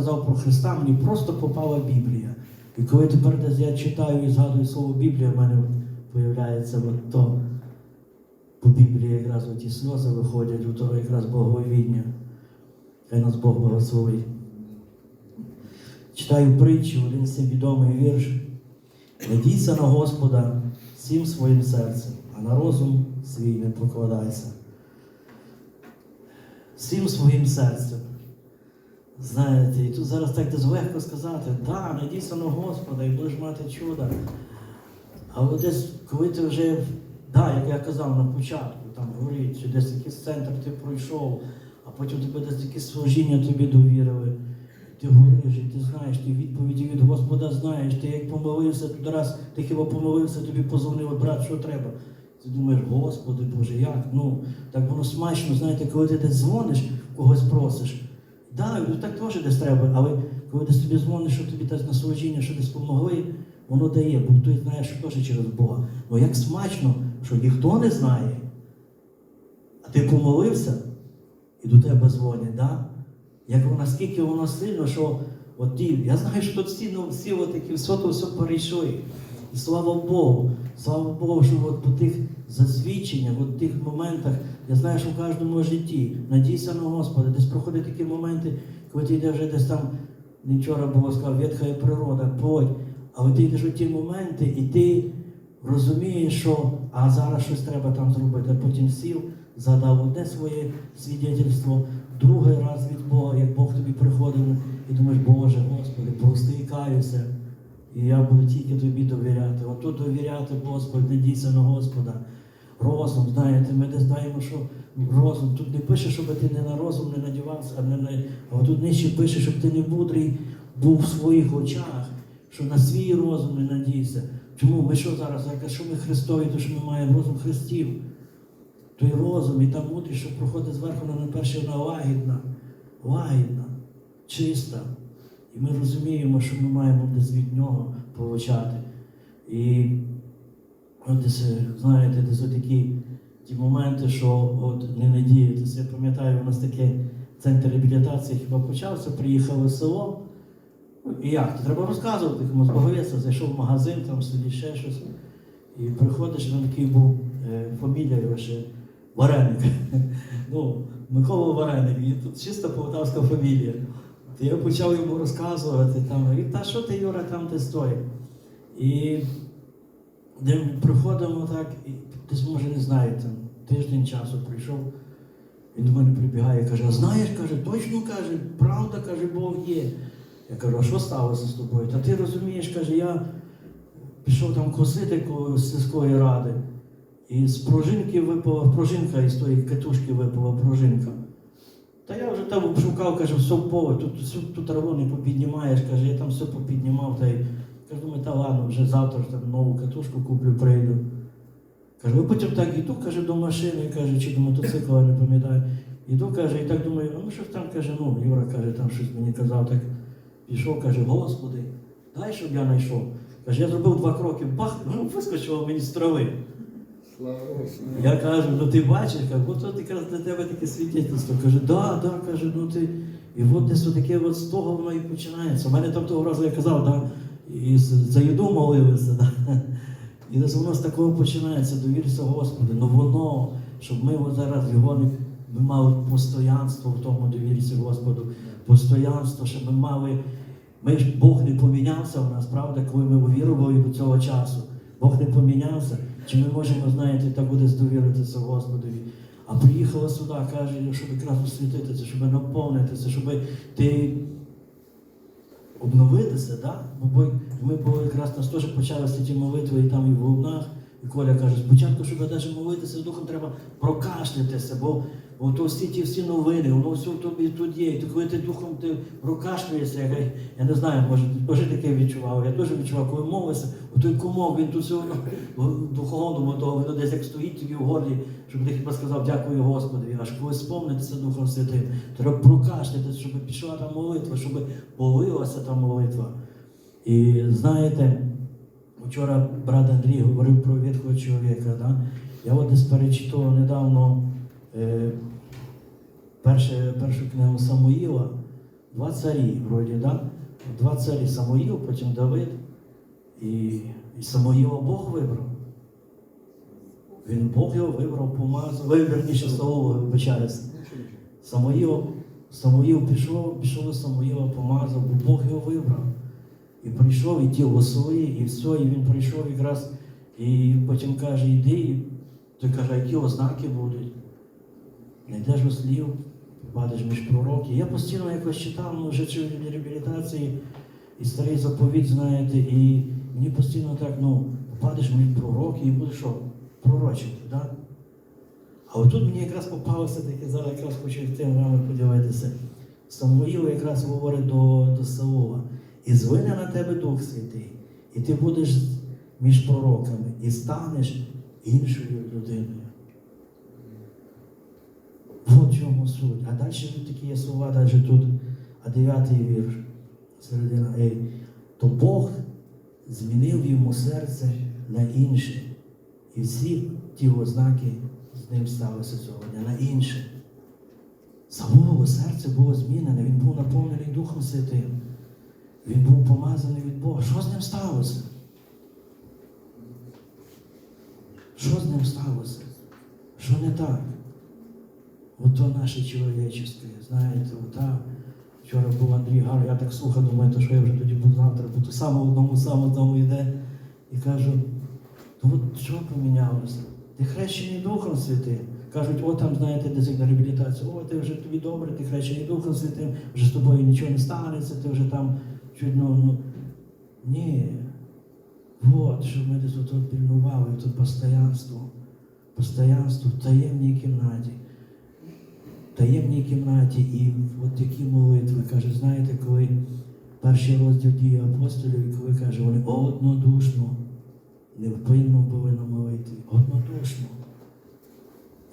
сказав про Христа, мені просто попала Біблія. І коли тепер я читаю і згадую слово Біблія, в мене от появляється от то по Біблії якраз ті сльози виходять, у того якраз Боговідня. Хай нас Бог благословить. Читаю притчу, один з відомий вірш. Надійся на Господа всім своїм серцем, а на розум свій не покладайся. Всім своїм серцем. Знаєте, і тут зараз так десь легко сказати, да, надійся на Господа і будеш мати чудо. Але десь, коли ти вже, да, як я казав на початку, там говорить, що десь якийсь центр ти пройшов, а потім тебе десь якесь служіння тобі довірили. Ти говориш, і ти знаєш, ти відповіді від Господа знаєш, ти як помолився туди раз, ти хіба помолився, тобі позвонили, брат, що треба. Ти думаєш, Господи Боже, як? Ну, так воно смачно, знаєте, коли ти десь дзвониш, когось просиш. Так, да, так теж десь треба, але коли десь тобі дзвониш, що тобі десь на що десь помогли, воно дає, бо ти знаєш, що теж через Бога. Ну як смачно, що ніхто не знає, а ти помолився і до тебе дзвонять, да? Як воно, наскільки воно сильно, що от я знаю, що тут всі, ну, всі от такі все то все перейшли. І слава Богу, слава Богу, що от по тих засвідченнях, от тих моментах, я знаю, що в кожному житті, надійся на Господа, десь проходять такі моменти, коли ти йдеш вже десь там, не вчора було сказав, ветха є природа, плоть, але ти йдеш у ті моменти, і ти розумієш, що а зараз щось треба там зробити. А потім сів, задав одне своє свідетельство, другий раз від Бога, як Бог тобі приходив, і думаєш, Боже, Господи, прости і каюся. І я буду тільки тобі довіряти. Отут довіряти, Господь, надійся на Господа. Розум, знаєте, ми десь знаємо, що розум. Тут не пише, щоб ти не на розум не надівався, а не на. А тут нижче пише, щоб ти не мудрий був в своїх очах, що на свій розум не надійся. Чому? Ми що зараз? Якщо ми Христові, то що ми маємо розум Христів. Той розум і та мудрість, що проходить зверху на перше, вона лагідна, лагідна, чиста. І ми розуміємо, що ми маємо десь від нього получати. І десь, знаєте, десь такі ті моменти, що от не надіятися. Я пам'ятаю, у нас таке центр реабілітації хіба почався, приїхали в село. Ну, І як? То треба розказувати комусь боговеця, зайшов в магазин, там сидить ще щось. І приходиш, він такий був е, фамілія його ще Вареник. ну, Микола Вареник, і тут чисто полтавська фамілія. Я почав йому розказувати, там, і та що ти, Юра, там ти стоїть? І де ми приходимо так, і десь, може, не знаю, тиждень часу прийшов, він до мене прибігає каже, а знаєш, каже, точно каже, правда, каже, Бог є. Я кажу, а що сталося з тобою? Та ти розумієш, каже, я пішов там косити коло сільської ради, і з пружинки випала пружинка, із тої катушки випала пружинка. Та я вже там шукав, каже, все поле, тут ту траву не попіднімаєш, каже, я там все попіднімав, та й кажу, думаю, та ладно, вже завтра там нову катушку куплю, прийду. Каже, ви потім так іду, каже, до машини, каже, чи до мотоцикла, не пам'ятаю. Іду, каже, і так думаю, ну що там каже, ну, Юра каже, там щось мені казав, так пішов, каже, Господи, дай, щоб я знайшов. Каже, я зробив два кроки, бах, ну, вискочило мені з трави. Я кажу, ну ти бачиш, от от якраз для тебе таке свідчительство. Каже, да, да, каже, ну ти. І от десь таке от з того воно і починається. У мене там того разу я казав, да, і за їду молилися. Да. І десь воно з такого починається, довірся Господи. Ну воно, щоб ми от зараз його не ми мали постоянство в тому довірся Господу, постоянство, щоб ми мали. Ми ж Бог не помінявся у нас, правда, коли ми увірували до цього часу. Бог не помінявся. Чи ми можемо, знаєте, так буде здовіритися Господові? А приїхала сюди, каже, щоб якраз освітитися, щоб наповнитися, щоб ти обновитися, да? Бо ми були якраз нас теж почалися ті молитви і там і в Волнах. І Коля каже, спочатку, щоб навіть молитися духом, треба прокашлятися, бо От всі ті всі новини, воно все в тобі тут є. І то коли ти духом ти прокашлюєшся, я, я не знаю, може, теж таке відчував. Я теж відчував, коли мовився, той комок, він тут все духовному, того воно десь як стоїть тобі в горлі, щоб ти хіба сказав дякую Господові. Аж коли сповнитися Духом Святим, треба прокашлятися, щоб пішла та молитва, щоб полилася та молитва. І знаєте, вчора брат Андрій говорив про ветхого чоловіка. Да? Я от десь перечитував недавно перше, першу книгу Самуїла, два царі, вроді, да? Два царі Самоїл, потім Давид. І, і Самоїла Бог вибрав. Він Бог його вибрав, помазав, вибірніше слово вибачаюся. Самоїл, Самоїл пішов, пішов до Самоїла, помазав, бо Бог його вибрав. І прийшов, і тіло своє, і все, і він прийшов якраз, і потім каже, йди, і той каже, які ознаки будуть. Найдеш у слів, попадеш між пророки. Я постійно якось читав, ну, вже чи реабілітації, і старий заповідь, знаєте, і мені постійно так, ну, попадеш між пророки і будеш що? Пророчити? Да? А отут мені якраз попалося таке, зараз якраз хочу тим вами поділитися. Самуїл якраз говорить до, до Саула, і звине на тебе Дух Святий, і ти будеш між пророками, і станеш іншою людиною. Чому суть. А далі тут такі є слова, далі тут, а дев'ятий вірш, середина, ей, то Бог змінив йому серце на інше. І всі ті ознаки з ним сталися сьогодні, на інше. Савового серце було змінене, він був наповнений Духом Святим. Він був помазаний від Бога. Що з ним сталося? Що з ним сталося? Що не так? Ото наше чоловічеське, знаєте, ота. Вчора був Андрій Гар, я так слухав, думаю, то що я вже тоді буду завтра, бо то саме одному саме одному йде. І кажу, ну от що помінялося? Ти хрещений Духом Святим. Кажуть, о, там, знаєте, десь на реабілітацію, о, ти вже тобі добре, ти хрещений Духом Святим, вже з тобою нічого не станеться, ти вже там чуть ну, ну. Ні. От, щоб ми десь тут пильнували, тут постоянство. Постоянство в таємній кімнаті. Таємній кімнаті і от такі молитви. Каже, знаєте, коли перший розділ дії апостолів, коли каже, вони однодушно, невпинно на молитві. Однодушно.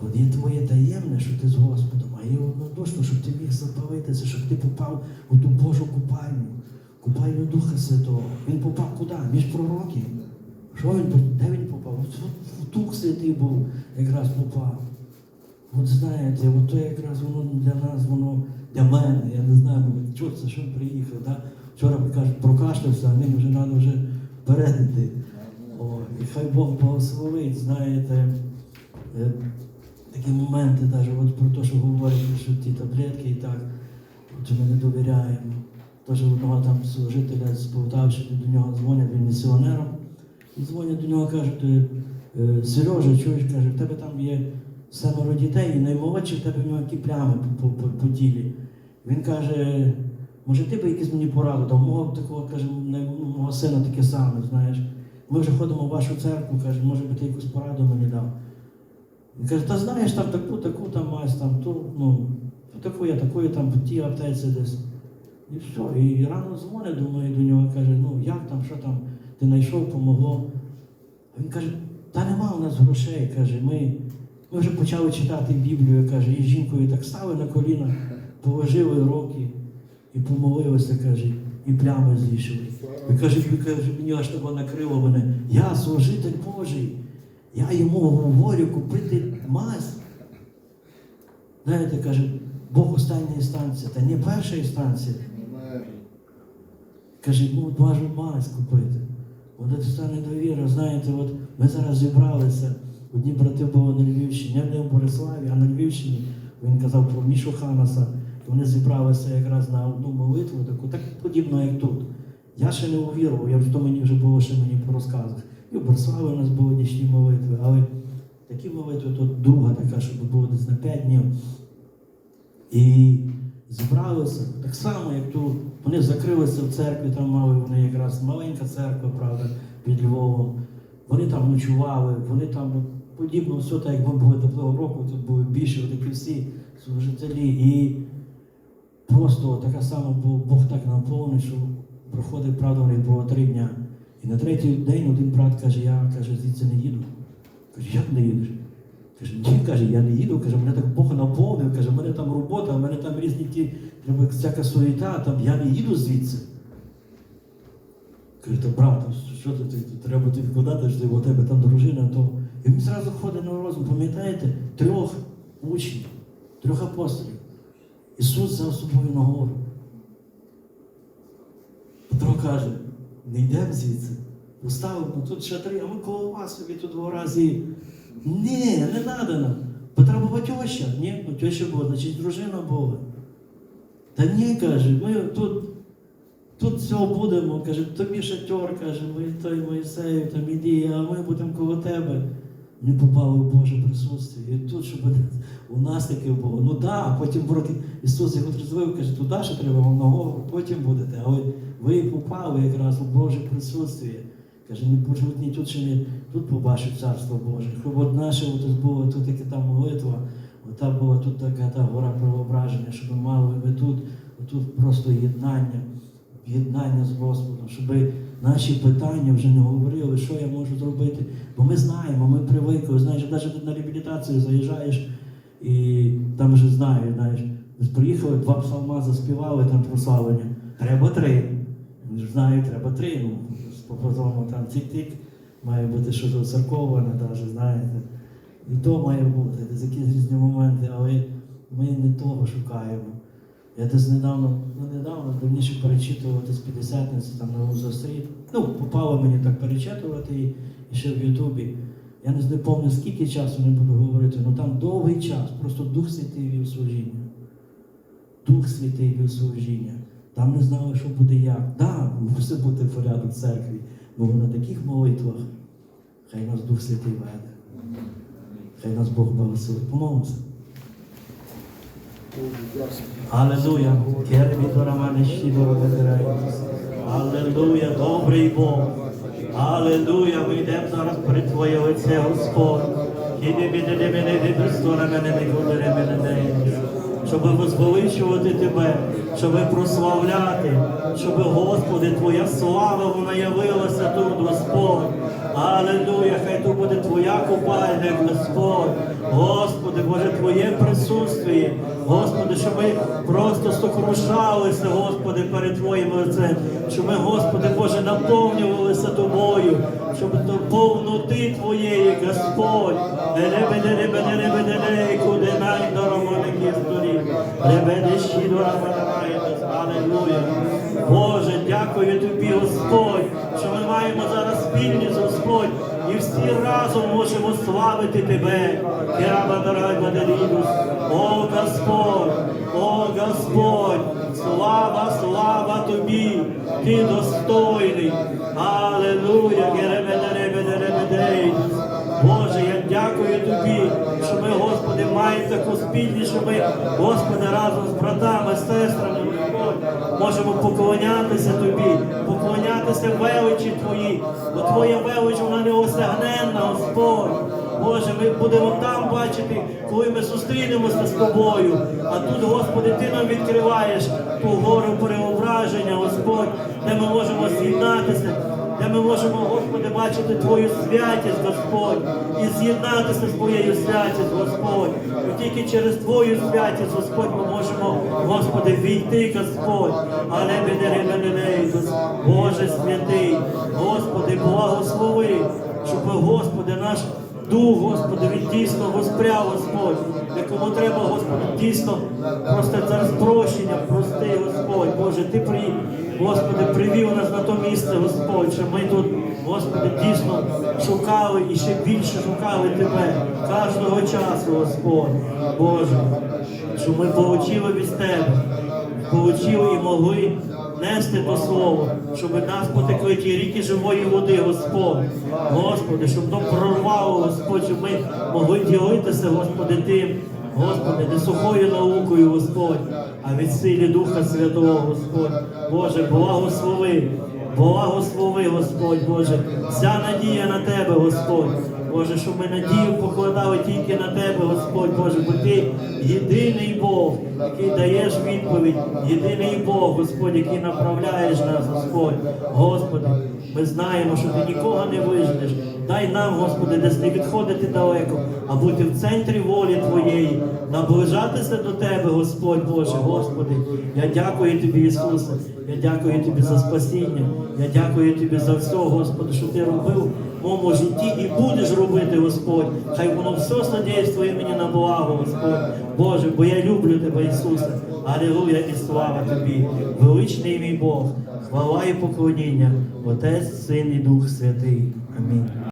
От є твоє таємне, що ти з Господом, а є однодушно, щоб ти міг запалитися, щоб ти попав у ту Божу купальню, купальню Духа Святого. Він попав куди? Між пророків. Що він де він попав? Дух Святий був, якраз попав. От знаєте, от то якраз воно для нас, воно для мене, я не знаю, чого це, що приїхав. Да? Вчора кажуть, прокашлявся, а мені вже треба вже вперед йти. О, і хай Бог благословить, знаєте, е, такі моменти, навіть от про те, що говорять, що ті таблетки і так, от ми не довіряємо. Тож одного там служителя з Полтавщини до нього дзвонять, він місіонером, і дзвонять до нього, кажуть, е, Сережа, чуєш, каже, в тебе там є семеро дітей, і наймолодший в тебе в нього які плями по, по, по тілі. Він каже, може ти би якісь мені пораду дав, мого такого, каже, мого сина таке саме, знаєш. Ми вже ходимо в вашу церкву, каже, може би ти якусь пораду мені дав. Він каже, та знаєш, там таку, таку там мазь, там ту, ну, таку я, таку я там в тій аптеці десь. І все. І рано дзвонить, думаю, до нього, каже, ну як там, що там, ти знайшов, помогло. Він каже, та нема у нас грошей, каже, ми, ми вже почали читати Біблію, каже, і жінкою так стали на коліна, положили руки і помолилися, каже, і плями зійшли. І каже, мені аж того накрило мене. Я служитель Божий. Я йому говорю купити мазь. Знаєте, каже, Бог остання інстанція, та не перша інстанція. Каже, ну от важу мазь купити. От це стане довіра. Знаєте, от ми зараз зібралися. Одні брати були на Львівщині, не в Бориславі, а на Львівщині. Він казав про Мішу Ханаса. Вони зібралися якраз на одну молитву, таку, так подібно, як тут. Я ще не увірував, я вже то мені вже було ще мені по розказах. І в Бориславі у нас були нічні молитви, але такі молитви тут друга така, щоб було десь на п'ять днів. І зібралися так само, як тут. Вони закрилися в церкві, там мали вони якраз маленька церква, правда, під Львовом. Вони там ночували, вони там подібно все так, як ми були до року, тут були більше такі всі служителі. І просто така сама Бог так наповнив, що проходить, правда, у було три дня. І на третій день один брат каже, я каже, звідси не їду. Каже, як не їдеш? Каже, ні, каже, я не їду, каже, мене так Бог наповнив, каже, в мене там робота, в мене там різні ті, всяка суєта, там я не їду звідси. Каже, то брат, що ти треба тобі вкладати, що у тебе там дружина, то. І він зразу ходить на розум, пам'ятаєте, трьох учнів, трьох апостолів. Ісус взяв собою на гору. каже, не йдемо звідси. Поставимо тут шатри, а ми коло вас собі тут два рази. Ні, не треба нам. Треба була теща. Ні, ну теща була, значить дружина була. Та ні, каже, ми тут, тут все будемо, каже, тобі шатер, каже, ми той Моїсею, там іди, а ми будемо коло тебе. Ми попали в Боже присутствие. І тут, щоб у нас таке було. Ну так, да, потім вроді Ісус його розвив, каже, туди ще треба вам на голову, потім будете. Але ви попали якраз у Боже присутствие. Каже, не ні тут ще не тут побачив Царство Боже. Щоб от наше от було тут яка там молитва, ота була тут така та гора преображення, щоб мали ми тут, тут просто єднання, єднання з Господом, щоб наші питання вже не говорили, що я можу зробити. Бо ми знаємо, ми привикли. Знаєш, навіть тут на реабілітацію заїжджаєш і там вже знаєш, знаєш, приїхали, два псалма заспівали там прославлення. Треба три. Знають, треба три. Ну, по-тому там тік-тік, має бути щось оцерковане, навіть, знаєте. І то має бути, якісь різні моменти, але ми не того шукаємо. Я десь недавно, ну недавно давніше перечитував десь п'ятдесятниці там на Узостріт. Ну, попало мені так перечитувати і, і ще в Ютубі. Я не пам'ятаю, скільки часу не буду говорити, але там довгий час, просто Дух Святий вів служіння. Дух Святий вів служіння. Там не знали, що буде як. Так, да, мусить бути порядок церкві, бо на таких молитвах хай нас Дух Святий веде. Хай нас Бог благословить. Помолимося. Аллилуйя. Аллилуйя, добрий Бог. Аллилуйя, ми йдемо зараз перед Твоє лице, Господь. Щоб возвеличувати Тебе, щоб прославляти, щоб, Господи, Твоя слава вона явилася тут, Господь. Аллилуйя, хай тут буде Твоя купальня, Господь. Господи, Боже, Твоє присутствие. Господи, щоб ми просто сокрушалися, Господи, перед Твоїм лицем. Щоб ми, Господи, Боже, наповнювалися Тобою, щоб до повноти Твоєї, Господь. Куди найдоромоники сторі. Ребеде-щідора-барамаєтесь. Аллилуйя. Боже, дякую Тобі, Господь, що ми маємо зараз спільність, Господь, і всі разом можемо славити Тебе. Керабадарайбадарідус. О Господь, о Господь, слава, слава Тобі, Ти достойний. Аллилуйя, маємо таку спільність, що ми, Господи, разом з братами, сестрами, можемо поклонятися Тобі, поклонятися величі Твої, бо Твоя велич, вона неосягненна, Господь. Боже, ми будемо там бачити, коли ми зустрінемося з тобою. А тут, Господи, Ти нам відкриваєш ту гору переображення, Господь, де ми можемо з'єднатися де ми можемо, Господи, бачити Твою святість, Господь, і з'єднатися з Твоєю святістю, Господь. І тільки через Твою святість, Господь, ми можемо, Господи, війти, Господь. Але мене, Боже святий, Господи, благослови, щоб, Господи, наш Дух, Господи, він дійсно воспряв, Господь, якому треба, Господи, дійсно просто зараз прощення, прости, Господь, Боже, Ти при, Господи, привів нас на то місце, Господь, що ми тут, Господи, дійсно шукали і ще більше шукали Тебе кожного часу, Господь, Боже, що ми получили від Тебе, получили і могли нести то слово, щоб нас потекли ті ріки живої води, Господь. Господи, щоб то прорвало, Господь, щоб ми могли ділитися, Господи, тим, Господи, не сухою наукою, Господь, а від силі Духа Святого, Господь. Боже, благослови, благослови, Господь, Боже, вся надія на Тебе, Господь. Боже, щоб ми надію покладали тільки на Тебе, Господь Боже, бо Ти єдиний Бог, який даєш відповідь, єдиний Бог, Господь, який направляєш нас, Господь. Господи, ми знаємо, що Ти нікого не виженеш. Дай нам, Господи, десь не відходити далеко, а бути в центрі волі Твоєї, наближатися до Тебе, Господь Боже, Господи. Я дякую Тобі, Ісусе. Я дякую Тобі за спасіння. Я дякую Тобі за все, Господи, що Ти робив в моєму житті і будеш робити, Господь. Хай воно все содействує мені на благо, Господь. Боже, бо я люблю Тебе, Ісусе. Алілуя і слава Тобі. Величний мій Бог, хвала і поклоніння, Отець, Син і Дух Святий. Амінь.